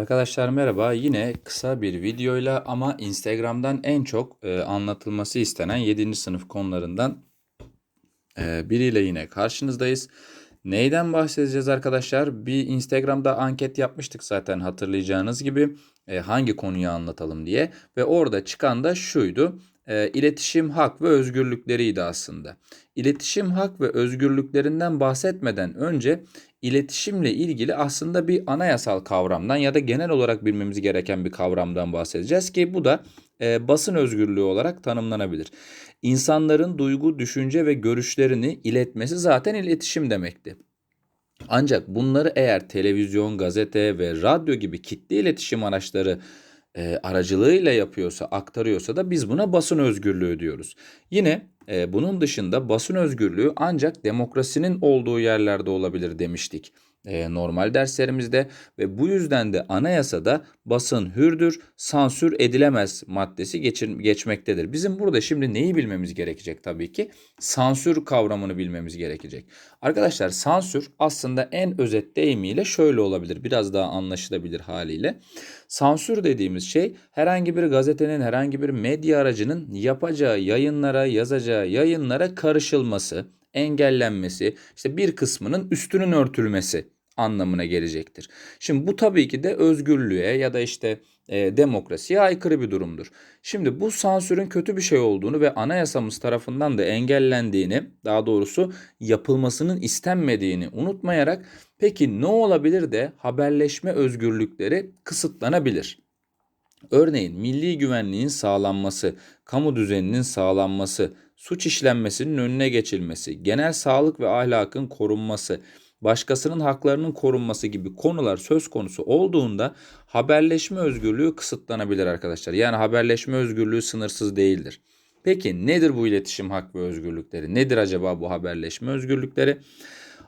Arkadaşlar merhaba. Yine kısa bir videoyla ama Instagram'dan en çok e, anlatılması istenen 7. sınıf konularından e, biriyle yine karşınızdayız. Neyden bahsedeceğiz arkadaşlar? Bir Instagram'da anket yapmıştık zaten hatırlayacağınız gibi e, hangi konuyu anlatalım diye ve orada çıkan da şuydu. E, iletişim hak ve özgürlükleriydi aslında. İletişim hak ve özgürlüklerinden bahsetmeden önce iletişimle ilgili aslında bir anayasal kavramdan ya da genel olarak bilmemiz gereken bir kavramdan bahsedeceğiz ki bu da e, basın özgürlüğü olarak tanımlanabilir. İnsanların duygu, düşünce ve görüşlerini iletmesi zaten iletişim demekti. Ancak bunları eğer televizyon, gazete ve radyo gibi kitle iletişim araçları e, aracılığıyla yapıyorsa, aktarıyorsa da biz buna basın özgürlüğü diyoruz. Yine e, bunun dışında basın özgürlüğü ancak demokrasinin olduğu yerlerde olabilir demiştik e, normal derslerimizde ve bu yüzden de anayasada basın hürdür, sansür edilemez maddesi geçir, geçmektedir. Bizim burada şimdi neyi bilmemiz gerekecek tabii ki? Sansür kavramını bilmemiz gerekecek. Arkadaşlar sansür aslında en özet deyimiyle şöyle olabilir, biraz daha anlaşılabilir haliyle. Sansür dediğimiz şey herhangi bir gazetenin, herhangi bir medya aracının yapacağı yayınlara, yazacağı yayınlara karışılması, engellenmesi, işte bir kısmının üstünün örtülmesi anlamına gelecektir. Şimdi bu tabii ki de özgürlüğe ya da işte e, demokrasiye aykırı bir durumdur. Şimdi bu sansürün kötü bir şey olduğunu ve anayasamız tarafından da engellendiğini, daha doğrusu yapılmasının istenmediğini unutmayarak peki ne olabilir de haberleşme özgürlükleri kısıtlanabilir? Örneğin milli güvenliğin sağlanması, kamu düzeninin sağlanması, suç işlenmesinin önüne geçilmesi, genel sağlık ve ahlakın korunması, başkasının haklarının korunması gibi konular söz konusu olduğunda haberleşme özgürlüğü kısıtlanabilir arkadaşlar. Yani haberleşme özgürlüğü sınırsız değildir. Peki nedir bu iletişim hak ve özgürlükleri? Nedir acaba bu haberleşme özgürlükleri?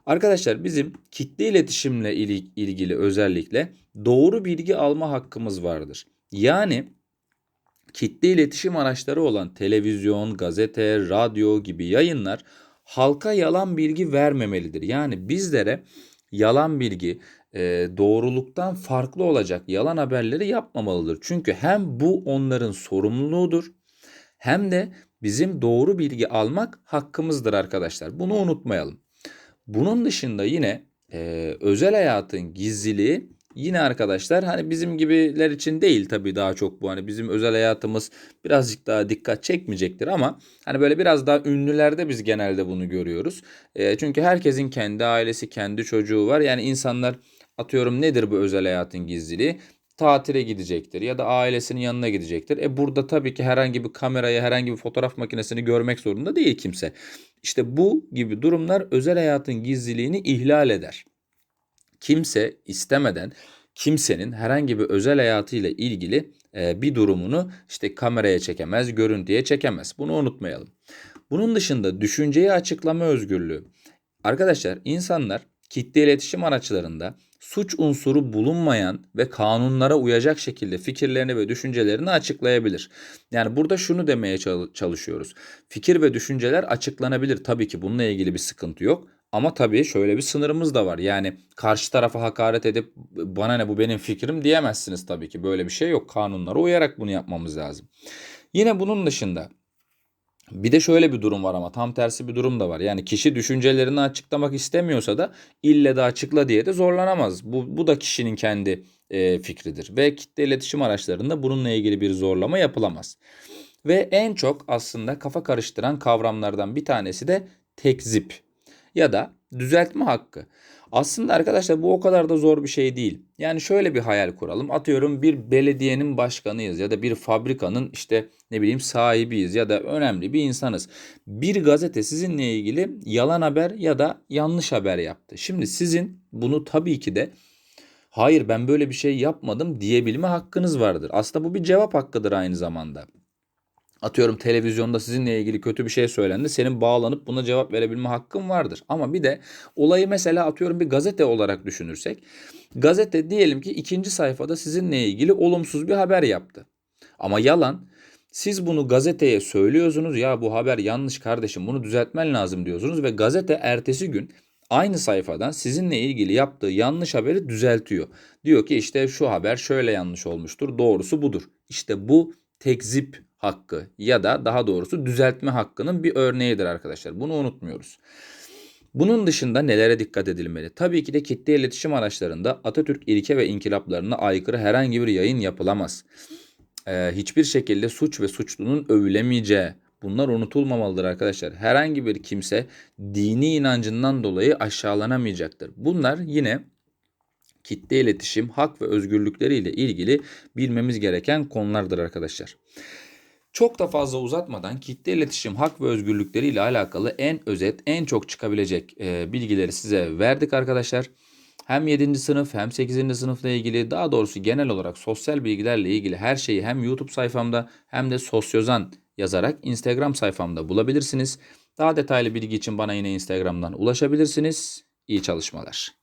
Arkadaşlar bizim kitle iletişimle ilgili özellikle doğru bilgi alma hakkımız vardır. Yani kitle iletişim araçları olan televizyon, gazete, radyo gibi yayınlar halka yalan bilgi vermemelidir. Yani bizlere yalan bilgi, e, doğruluktan farklı olacak yalan haberleri yapmamalıdır. Çünkü hem bu onların sorumluluğudur hem de bizim doğru bilgi almak hakkımızdır arkadaşlar. Bunu unutmayalım. Bunun dışında yine e, özel hayatın gizliliği Yine arkadaşlar hani bizim gibiler için değil tabii daha çok bu hani bizim özel hayatımız birazcık daha dikkat çekmeyecektir ama hani böyle biraz daha ünlülerde biz genelde bunu görüyoruz. E, çünkü herkesin kendi ailesi, kendi çocuğu var. Yani insanlar atıyorum nedir bu özel hayatın gizliliği? tatile gidecektir ya da ailesinin yanına gidecektir. E burada tabii ki herhangi bir kamerayı, herhangi bir fotoğraf makinesini görmek zorunda değil kimse. İşte bu gibi durumlar özel hayatın gizliliğini ihlal eder kimse istemeden kimsenin herhangi bir özel hayatıyla ilgili bir durumunu işte kameraya çekemez, görüntüye çekemez. Bunu unutmayalım. Bunun dışında düşünceyi açıklama özgürlüğü. Arkadaşlar insanlar kitle iletişim araçlarında suç unsuru bulunmayan ve kanunlara uyacak şekilde fikirlerini ve düşüncelerini açıklayabilir. Yani burada şunu demeye çalışıyoruz. Fikir ve düşünceler açıklanabilir. Tabii ki bununla ilgili bir sıkıntı yok. Ama tabii şöyle bir sınırımız da var. Yani karşı tarafa hakaret edip bana ne bu benim fikrim diyemezsiniz tabii ki. Böyle bir şey yok. Kanunlara uyarak bunu yapmamız lazım. Yine bunun dışında bir de şöyle bir durum var ama tam tersi bir durum da var. Yani kişi düşüncelerini açıklamak istemiyorsa da ille de açıkla diye de zorlanamaz. Bu, bu da kişinin kendi e, fikridir. Ve kitle iletişim araçlarında bununla ilgili bir zorlama yapılamaz. Ve en çok aslında kafa karıştıran kavramlardan bir tanesi de tekzip ya da düzeltme hakkı. Aslında arkadaşlar bu o kadar da zor bir şey değil. Yani şöyle bir hayal kuralım. Atıyorum bir belediyenin başkanıyız ya da bir fabrikanın işte ne bileyim sahibiyiz ya da önemli bir insanız. Bir gazete sizinle ilgili yalan haber ya da yanlış haber yaptı. Şimdi sizin bunu tabii ki de hayır ben böyle bir şey yapmadım diyebilme hakkınız vardır. Aslında bu bir cevap hakkıdır aynı zamanda. Atıyorum televizyonda sizinle ilgili kötü bir şey söylendi. Senin bağlanıp buna cevap verebilme hakkın vardır. Ama bir de olayı mesela atıyorum bir gazete olarak düşünürsek. Gazete diyelim ki ikinci sayfada sizinle ilgili olumsuz bir haber yaptı. Ama yalan. Siz bunu gazeteye söylüyorsunuz ya bu haber yanlış kardeşim bunu düzeltmen lazım diyorsunuz ve gazete ertesi gün aynı sayfadan sizinle ilgili yaptığı yanlış haberi düzeltiyor. Diyor ki işte şu haber şöyle yanlış olmuştur. Doğrusu budur. İşte bu tekzip hakkı ya da daha doğrusu düzeltme hakkının bir örneğidir arkadaşlar. Bunu unutmuyoruz. Bunun dışında nelere dikkat edilmeli? Tabii ki de kitle iletişim araçlarında Atatürk ilke ve inkılaplarına aykırı herhangi bir yayın yapılamaz. Ee, hiçbir şekilde suç ve suçlunun övülemeyeceği, bunlar unutulmamalıdır arkadaşlar. Herhangi bir kimse dini inancından dolayı aşağılanamayacaktır. Bunlar yine kitle iletişim, hak ve özgürlükleri ile ilgili bilmemiz gereken konulardır arkadaşlar. Çok da fazla uzatmadan kitle iletişim, hak ve özgürlükleri ile alakalı en özet, en çok çıkabilecek e, bilgileri size verdik arkadaşlar. Hem 7. sınıf hem 8. sınıfla ilgili daha doğrusu genel olarak sosyal bilgilerle ilgili her şeyi hem YouTube sayfamda hem de Sosyozan yazarak Instagram sayfamda bulabilirsiniz. Daha detaylı bilgi için bana yine Instagram'dan ulaşabilirsiniz. İyi çalışmalar.